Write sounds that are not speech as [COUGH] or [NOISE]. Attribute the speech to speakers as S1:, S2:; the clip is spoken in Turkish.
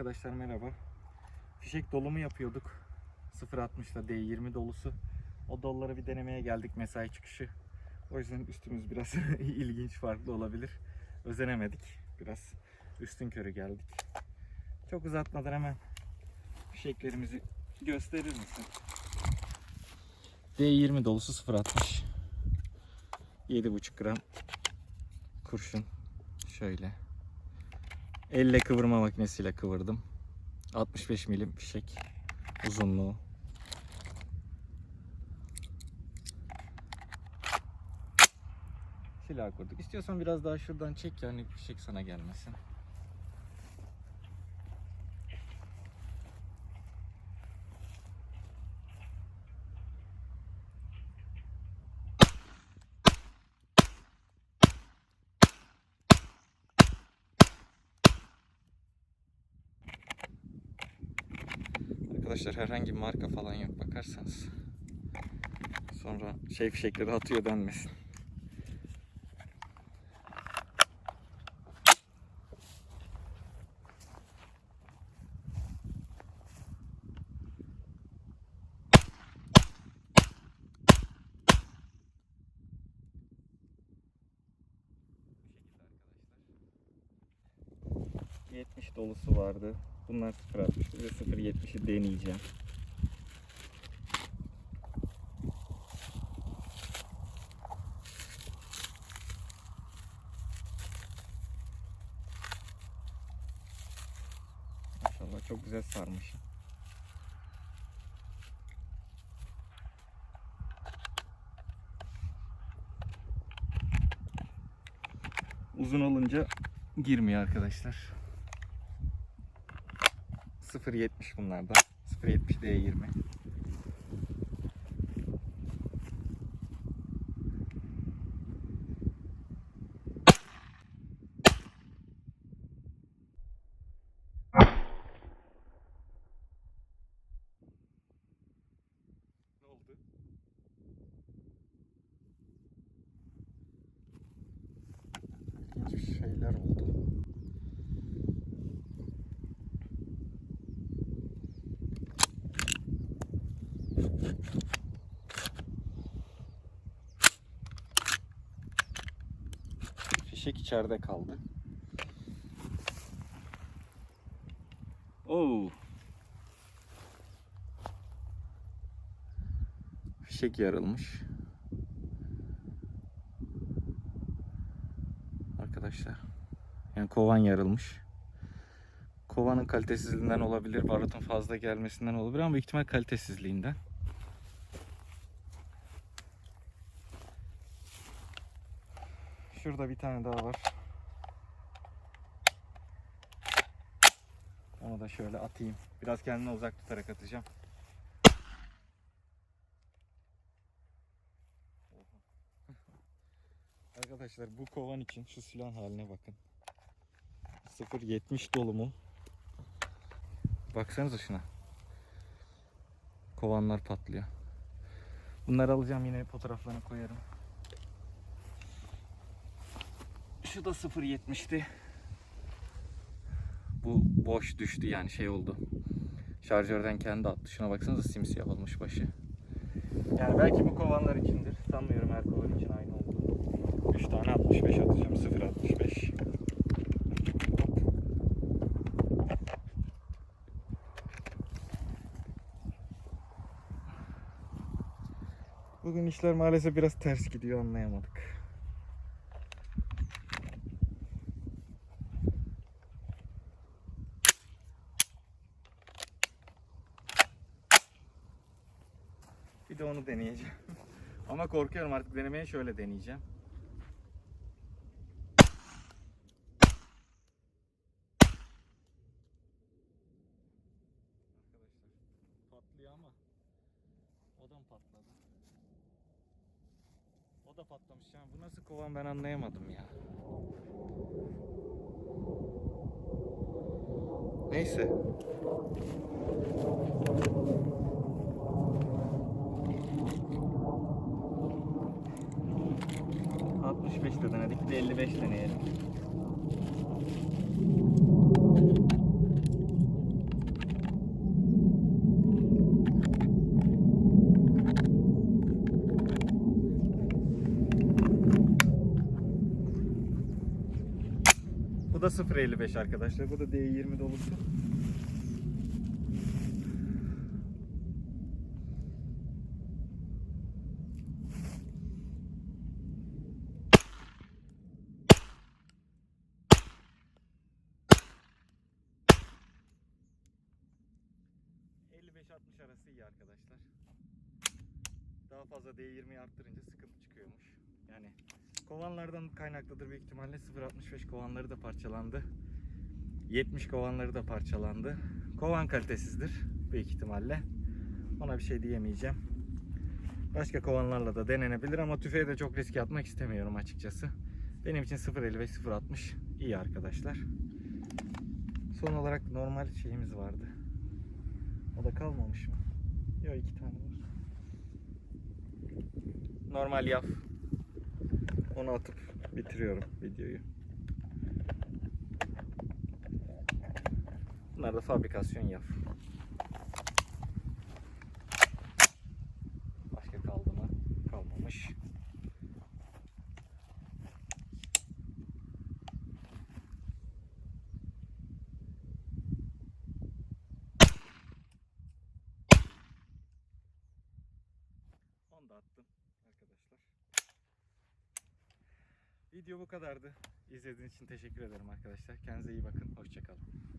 S1: Arkadaşlar merhaba. Fişek dolumu yapıyorduk. 0.60'da D20 dolusu. O dolları bir denemeye geldik mesai çıkışı. O yüzden üstümüz biraz [LAUGHS] ilginç farklı olabilir. Özenemedik. Biraz üstün körü geldik. Çok uzatmadan hemen fişeklerimizi gösterir misin? D20 dolusu 0.60. 7,5 gram kurşun. Şöyle. Elle kıvırma makinesiyle kıvırdım. 65 milim fişek uzunluğu. Silah kurduk. İstiyorsan biraz daha şuradan çek yani fişek sana gelmesin. Arkadaşlar herhangi bir marka falan yok bakarsanız. Sonra şey fişekleri atıyor denmesin. Bu şekilde arkadaşlar. 70 dolusu vardı. Bunlar 0.60. Bir de 0.70'i deneyeceğim. Maşallah çok güzel sarmış. Uzun olunca girmiyor arkadaşlar. 0.70 bunlarda. 0.70 D20. Fişek içeride kaldı. Oo. Fişek yarılmış. Arkadaşlar. Yani kovan yarılmış. Kovanın kalitesizliğinden olabilir, barutun fazla gelmesinden olabilir ama ihtimal kalitesizliğinden. Şurada bir tane daha var. Onu da şöyle atayım. Biraz kendine uzak tutarak atacağım. [LAUGHS] Arkadaşlar bu kovan için şu silahın haline bakın. 0.70 dolumu. Baksanıza şuna. Kovanlar patlıyor. Bunları alacağım yine fotoğraflarını koyarım. Şu da 0.70'ti. Bu boş düştü yani şey oldu. Şarjörden kendi attı. Şuna baksanıza simsiyah olmuş başı. Yani belki bu kovanlar içindir. Sanmıyorum her kovan için aynı olduğunu. 3 tane 65 atacağım. 0.65. Bugün işler maalesef biraz ters gidiyor anlayamadık. De onu deneyeceğim. [LAUGHS] Ama korkuyorum artık denemeye şöyle deneyeceğim. Patlıyor ama o da mı patladı? O da patlamış yani bu nasıl kovan ben anlayamadım ya. Neyse. 65 de denedik. Bir de 55 deneyelim. Bu da 0.55 arkadaşlar. Bu da D20 dolusu. ...55-60 arası iyi arkadaşlar. Daha fazla D20'yi arttırınca sıkıntı çıkıyormuş. Yani kovanlardan kaynaklıdır büyük ihtimalle 0.65 kovanları da parçalandı. 70 kovanları da parçalandı. Kovan kalitesizdir büyük ihtimalle. Ona bir şey diyemeyeceğim. Başka kovanlarla da denenebilir ama tüfeğe de çok riske atmak istemiyorum açıkçası. Benim için 0.55 0.60 iyi arkadaşlar. Son olarak normal şeyimiz vardı. O da kalmamış mı? Yok iki tane var. Normal yaf. Onu atıp bitiriyorum videoyu. Bunlar da fabrikasyon yaf. Başka kaldı mı? Kalmamış. Onu da attım arkadaşlar. Video bu kadardı. İzlediğiniz için teşekkür ederim arkadaşlar. Kendinize iyi bakın. Hoşçakalın.